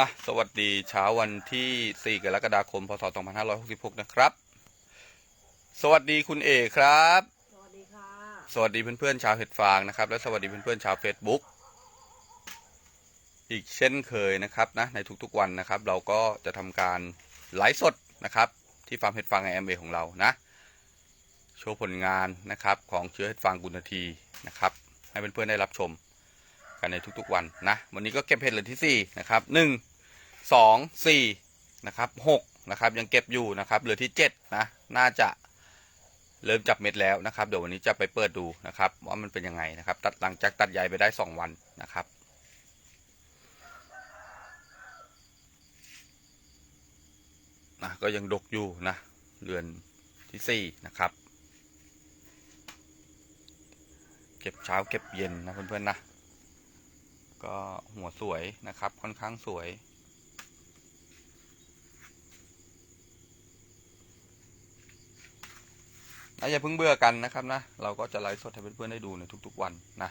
อะสวัสดีเช้าวันที่ 4 กรกฎาคม พศ 2566 นะครับ สวัสดีคุณเอกครับ สวัสดีค่ะ สวัสดีเพื่อนๆชาวเห็ดฟางนะครับ และสวัสดีเพื่อนๆชาว Facebook อีกเช่นเคยนะครับนะในทุกๆวันนะครับ เราก็จะทำการไลฟ์สดนะครับ ที่ฟาร์มเห็ดฟางไอแอมเของเรานะ โชว์ผลงานนะครับของเชื้อเห็ดฟางกุณทีนะครับ ให้เพื่อนๆได้รับชมกันในทุกๆวันนะ วันนี้ก็เก็บเห็ดเลยที่ 4 นะครับ1 2 4นะครับ6นะครับยังเก็บอยู่นะครับเหลือที่7นะน่าจะเริ่มจับเม็ดแล้วนะครับ เดี๋ยววันนี้จะไปเปิดดูนะครับว่ามันเป็นยังไงนะครับ ตัดหลังจากตัดใยไปได้2วันนะครับนะก็ยังดกอยู่นะเรือนที่สี่นะครับ เก็บเช้าเก็บเย็นนะเพื่อนๆนะก็หัวสวยนะครับค่อนข้างสวย นะอย่าเพิ่งเบื่อกันนะครับนะ เราก็จะไลฟ์สดให้เพื่อนๆได้ดูในทุกๆวันนะ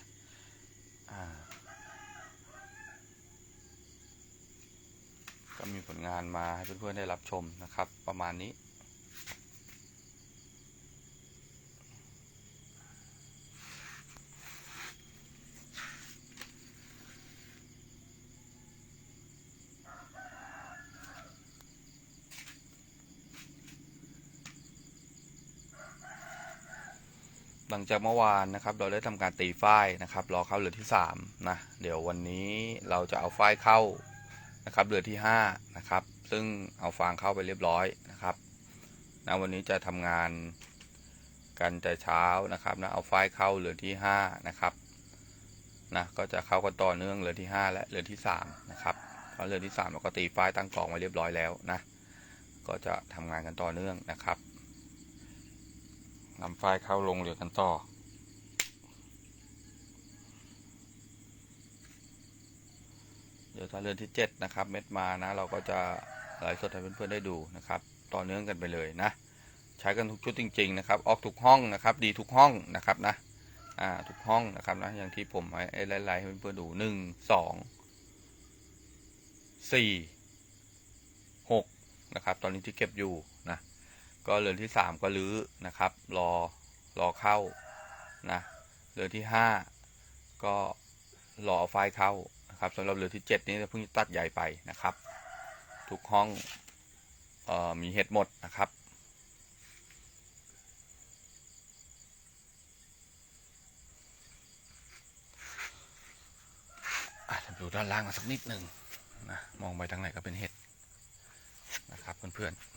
ก็มีผลงานมาให้เพื่อนๆได้รับชมนะครับ ประมาณนี้ หลังจากเมื่อวานนะครับ เราได้ทำการตีฝ้ายนะครับรอเข้าเรือที่3นะเดี๋ยววันนี้เราจะเอาฝ้ายเข้านะครับเรือที่5นะครับ ซึ่งเอาฟางเข้าไปเรียบร้อยนะครับนะวันนี้จะทำงานกันแต่เช้านะครับนะเอาฝ้ายเข้าเรือที่5นะครับนะก็จะเข้ากันต่อเนื่องเรือที่ 5 และเรือที่3นะครับเพราะเรือที่3เราก็ตีฝ้ายตั้งกองไว้เรียบร้อยแล้วนะก็จะทำงานกันต่อเนื่องนะครับ นำไฟเข้าลงเรือกันต่อ เดี๋ยวถ้าเรือนที่เจ็ดนะครับ เม็ดมานะ เราก็จะไลฟ์สดให้เพื่อนๆได้ดูนะครับ ต่อเนื่องกันไปเลยนะ ใช้กันทุกชุดจริง ๆ นะครับ ออกทุกห้องนะครับ ดีทุกห้องนะครับนะ อ่า ทุกห้องนะครับนะ อย่างที่ผมไอ้ไล่ๆให้เพื่อนๆดูหนึ่งสองสี่หกนะครับ ตอนนี้ที่เก็บอยู่นะ ก็เรือนที่สามก็รื้อนะครับ รอรอเข้านะเรือนที่ห้าก็รอไฟเข้านะครับสำหรับเรือนที่เจ็ดนี้เพิ่งตัดใหญ่ไปนะครับ ทุกห้องออมีเห็ดหมดนะครับดูด้านล่างสักนิดหนึ่งนะมองไปทางไหนก็เป็นเห็ดนะครับเพื่อนๆ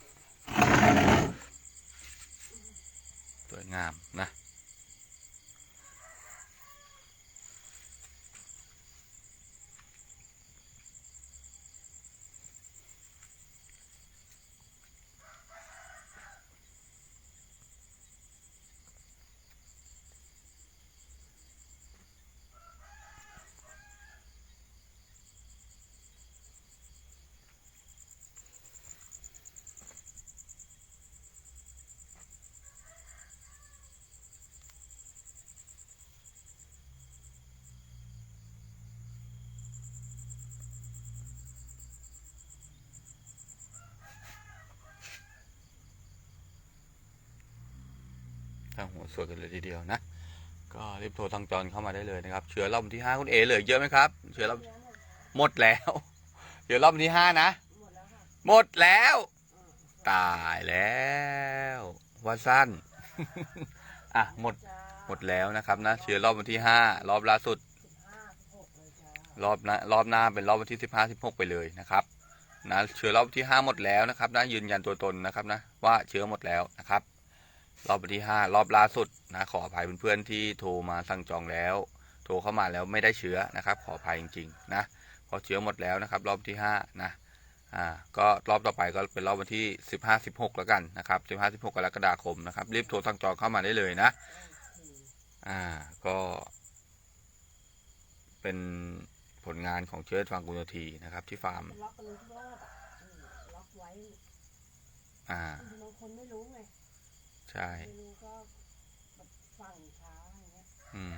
วยงามนะางหัวสวยกันเลยทีเดียวนะ ก็รีบโทรทางจรเข้ามาได้เลยนะครับ เชื้อรอบที่ห้าคุณเอเหลือเยอะไหมครับ เชื้อรอบหมดแล้วเชื้อรอบที่ห้านะ หมดแล้ว ตายแล้วว่าสั้น อะหมดหมดแล้วนะครับนะ เชื้อรอบวันที่ห้ารอบล่าสุด รอบน้รอบหน้าเป็นรอบวันที่สิบห้าสิบหกไปเลยนะครับนะเชื้อรอบที่ห้าหมดแล้วนะครับนะยืนยันตัวตนนะครับนะว่าเชื้อหมดแล้วนะครับ รอบวันที่ห้ารอบล่าสุดนะขออภัยเพื่อนๆที่โทรมาสั่งจองแล้ว โทรเข้ามาแล้วไม่ได้เชื้อนะครับ ขออภัยจริงๆนะเพราะเชื้อหมดแล้วนะครับ รอบที่ห้านะอ่าก็รอบต่อไปก็เป็นรอบวันที่สิบห้าสิบหกแล้วกันนะครับสิบห้าสิบหกกรกฎาคมนะครับ รีบโทรสั่งจองเข้ามาได้เลยนะอ่าก็เป็นผลงานของเชื้อฟางกุลทีนะครับ ที่ฟาร์มมันล็อกกันเลยทุกรอบอะอืมล็อกไว้อ่าบางคนไม่รู้ไง ใช่ ไม่รู้ก็แบบสั่งช้าอย่างเงี้ยอืม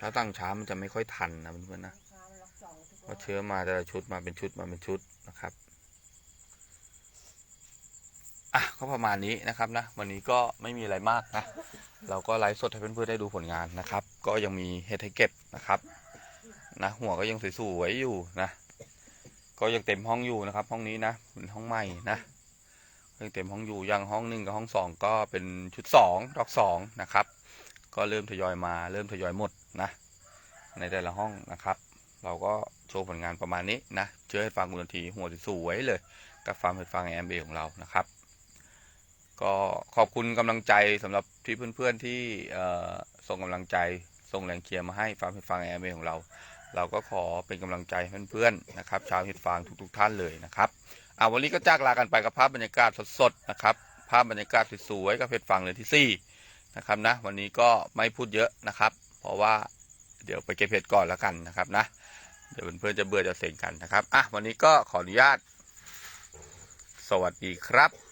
ถ้าตั้งช้ามันจะไม่ค่อยทันนะเพื่อนๆนะช้ามันล็อกจสองทุกรพออบเชื้อมาแต่ละชุดมาเป็นชุดมาเป็นชุดนะครับ อะก็ประมาณนี้นะครับนะ วันนี้ก็ไม่มีอะไรมากนะ เราก็ไลฟ์สดให้เพื่อนๆได้ดูผลงานนะครับ ก็ยังมีเห็ดให้เก็บนะครับ นะ หัวก็ยังสวยๆอยู่นะ ก็ยังเต็มห้องอยู่นะครับ ห้องนี้นะเป็นห้องใหม่นะ ยังเต็มห้องอยู่ยังห้องหนึ่งกับห้องสองก็เป็นชุดสองดอกสองนะครับ ก็เริ่มทยอยมาเริ่มทยอยหมดนะ ในแต่ละห้องนะครับ เราก็โชว์ผลงานประมาณนี้นะเชื่อให้ฟังกุณทีหัวสวยเลยกับฟาร์มเห็ดฟางแอมเบของเรานะครับ ก็ขอบคุณกำลังใจสำหรับที่เพื่อนๆที่ส่งกำลังใจส่งแรงเชียร์มาให้ฟาร์มเห็ดฟางแอมเบของเรา เราก็ขอเป็นกำลังใจเพื่อนๆนะครับ ชาวเห็ดฟางทุกๆท่านเลยนะครับ อ่าวันนี้ก็จากลากันไปกับภาพบรรยากาศสดๆนะครับ ภาพบรรยากาศสวยๆกับเพจฝั่งเลยที่สี่นะครับนะ วันนี้ก็ไม่พูดเยอะนะครับ เพราะว่าเดี๋ยวไปเก็บเพจก่อนแล้วกันนะครับนะ เดี๋ยวเพื่อนๆจะเบื่อจะเซ็งกันนะครับ อะวันนี้ก็ขออนุญาต สวัสดีครับ